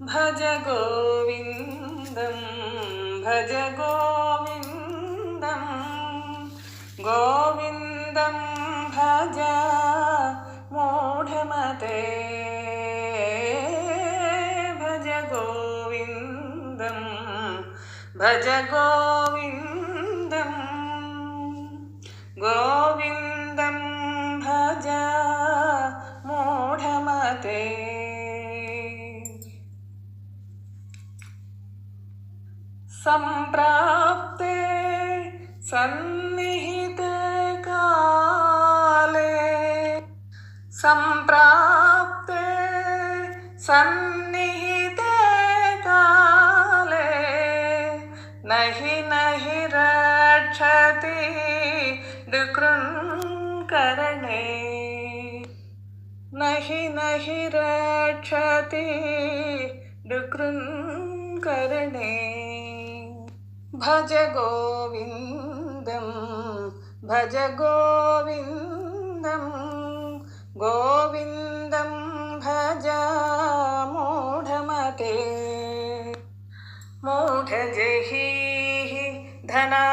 भज गोविन्दं भज गोविन्दं गोविन्दं भज मूढमते भज गोविन्दं भजगोविन्दं भजगोविन्द सन्निहिते काले नहि नहि रक्षति दुकृङ्करणे। नहि नहि रक्षति डुकृङ्करणे भज गोविन्दं भज गोविन्दं गोविन्दं मूढजहीः धनागमतृष्णा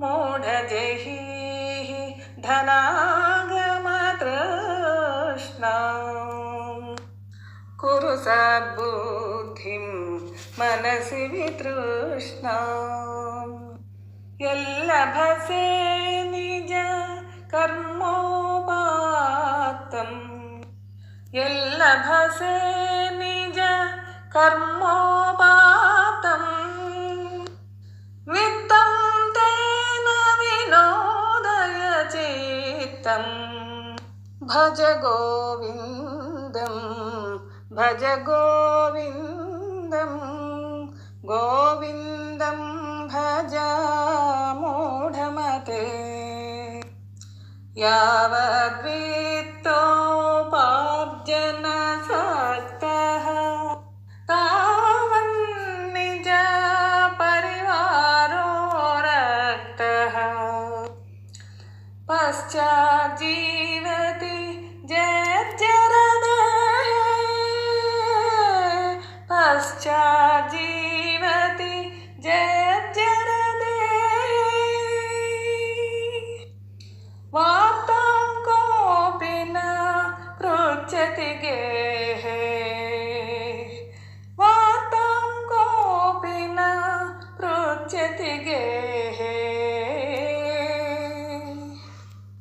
मूढजहीः धनागमतृष्णा कुरु सद्बुद्धिं मनसि वितृष्णाम् यल्लभसे निज कर्मोपात्तम् എല്ലഭസേ നിജ കർമ്മോപാതം. നിത്തം തേന വിനോദയ ചിത്തം. ഭജ ഗോവിന്ദം ഭജ ഗോവിന്ദം ഗോവിന്ദം ഭജ മൂഢമതേ. യാവദ്വീ पश्चाज्जीवति जर्जरदेहे वार्तां कोऽपि न पृच्छति गेहे। वार्तां कोऽपि न पृच्छति गेहे।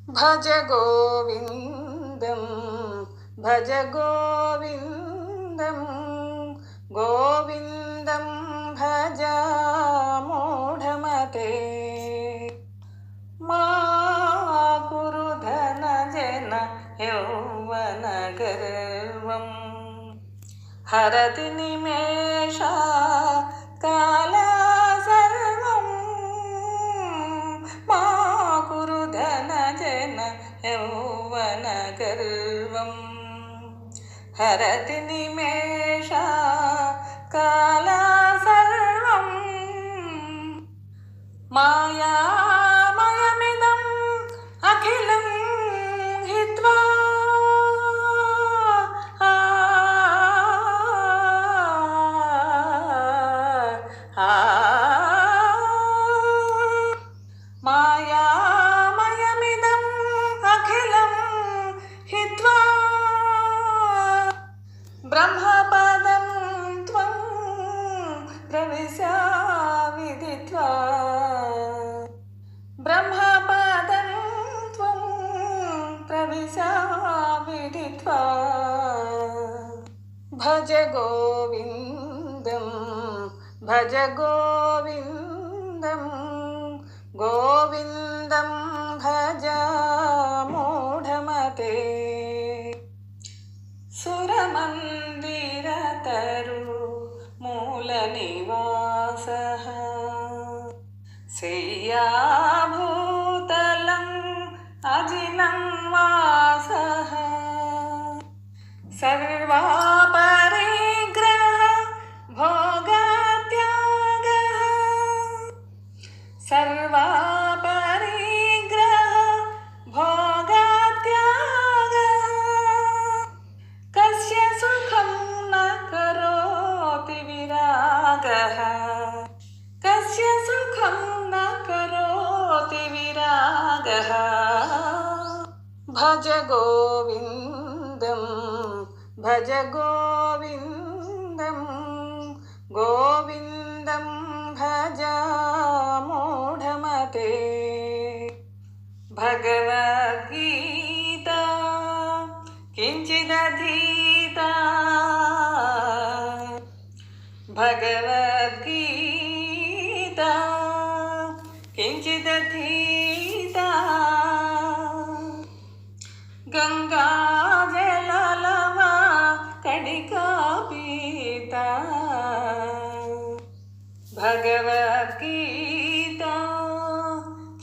भज गोविन्दं भज गोविन्दं। गोविन्दं भज मूढमते मा कुरु धनजन यौवनगर्वम् हरति निमेषा काला सर्वं मा कुरु धनजन यौवनगर्वम् हरति निमेषा കാല സർവം മായാ ഭജ ഗോവിന്ദം ഭജ ഗോവിന്ദം ഗോവിന്ദം ഭജ മൂഢമതേ സുരമന്ദിരതരു മൂലനിവാസ ശയ്യാഭൂതലം അജിനം വാസ സർവാ भजगोविन्दं भज गोविन्दं भज गोविन्दं गोविन्दं भज मूढमते भगवद्गीता किञ्चिदधीता। भगवद्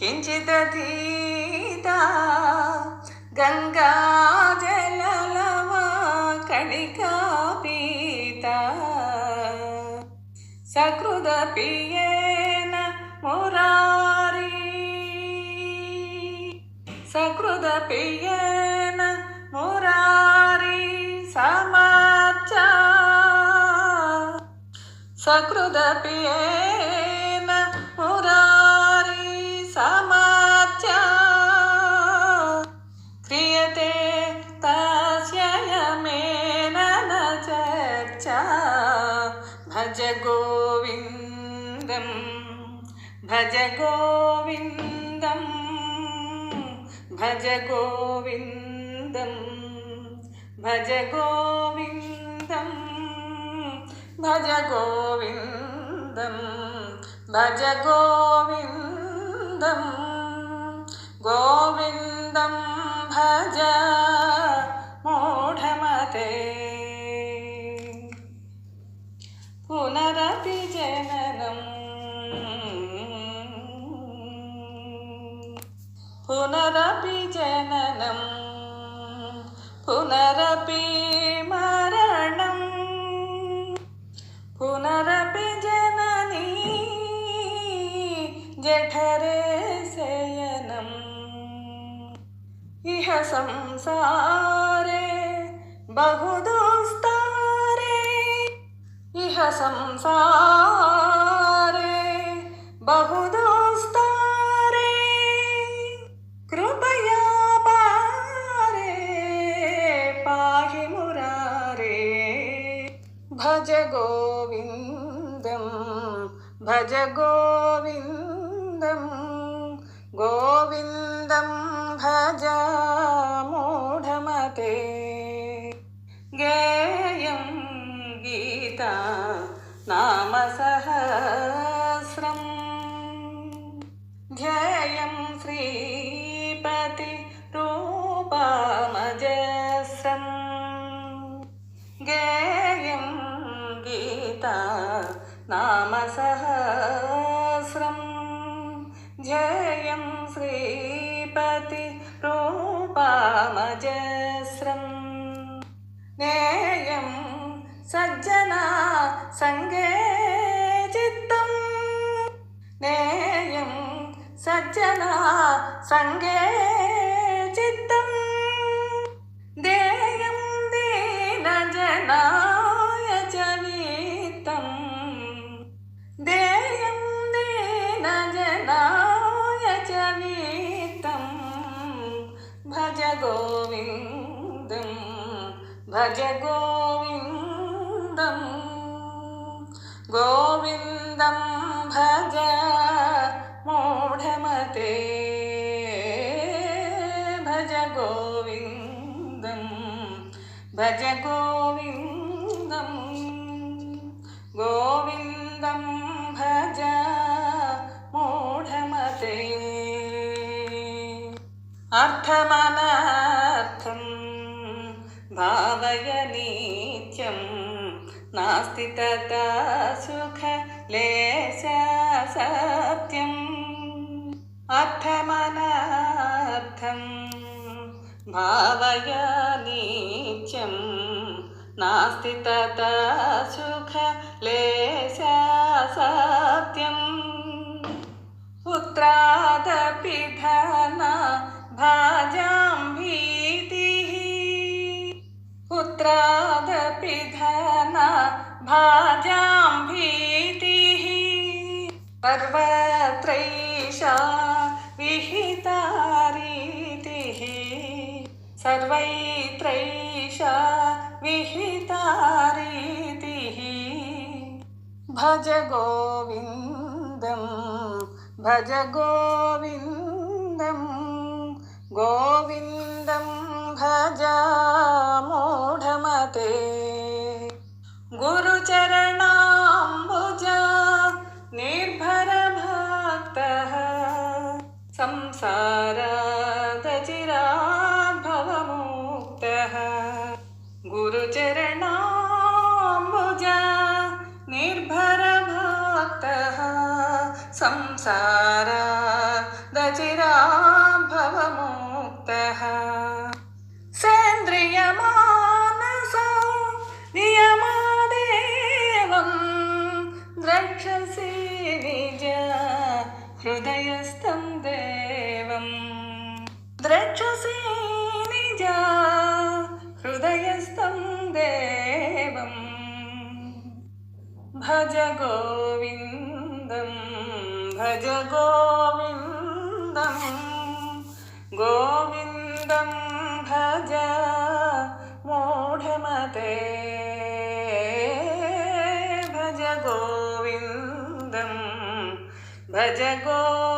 కించిదీతా గంగా జలవా కణికా పీత సకృద పియేన మురారీ. సకృద పియేన మురారీ సమాచ. సకృద పియే भज गोविन्दं भज गोविन्दं भज गोविन्दं भज गोविन्दं भज गोविन्दं गोविन्दं भज मूढमते। जठरे शयनम्। इह संसारे बहुदुस्तारे इह संसारे बहुदुस्तारे कृपया पारे, पाहि मुरारे। भज गोविंदम भज गोविंद गोविन्दं गोविन्दं भज मूढमते ज्ञेयं गीता नाम सहस्रं ध्येयं श्रीपतिरूपमजस्रं ज्ञेयं गीता नाम सह रामजस्रं नेयं सज्जना सङ्गे चित्तं नेयं सज्जना सङ्गे चित्तम्। ഗോവിന്ദം ഭജ ഗോവിന്ദം ഗോവിന്ദം ഭജ മൂഢമതേ ഭജ ഗോവിന്ദം ഭജ ഗോവിന്ദം समर्थमनर्थं भावय नित्यं नास्ति तथा सुखलेश सत्यम् अर्थमनर्थं भावय नित्यं नास्ति तथा सुखलेश सत्यम् पुत्रादपि धना भाजां भीतिः पुत्रादपि धन सर्वत्रैषा विहिता सर्वैत्रैषा विहिता भज गोविन्दं भज गोविन्दं गोविन्दं भज मूढमते गुरुचरणाम्बुज निर्भरभक्तः। संसारादचिराद्भवमुक्तः। गुरुचरणाम्बुज निर्भरभक्तः। മുക്തഃ സേന്ദ്രിയമാനസൗ നിയമാദേവം ദ്രക്ഷസി നിജ ഹൃദയസ്ഥം ദേവം. ദ്രക്ഷസി നിജ ഹൃദയസ്ഥം ദേവം. ഭജ ഗോവിന്ദം ഭജ ഗോവിന്ദം ഗോവിന്ദം go.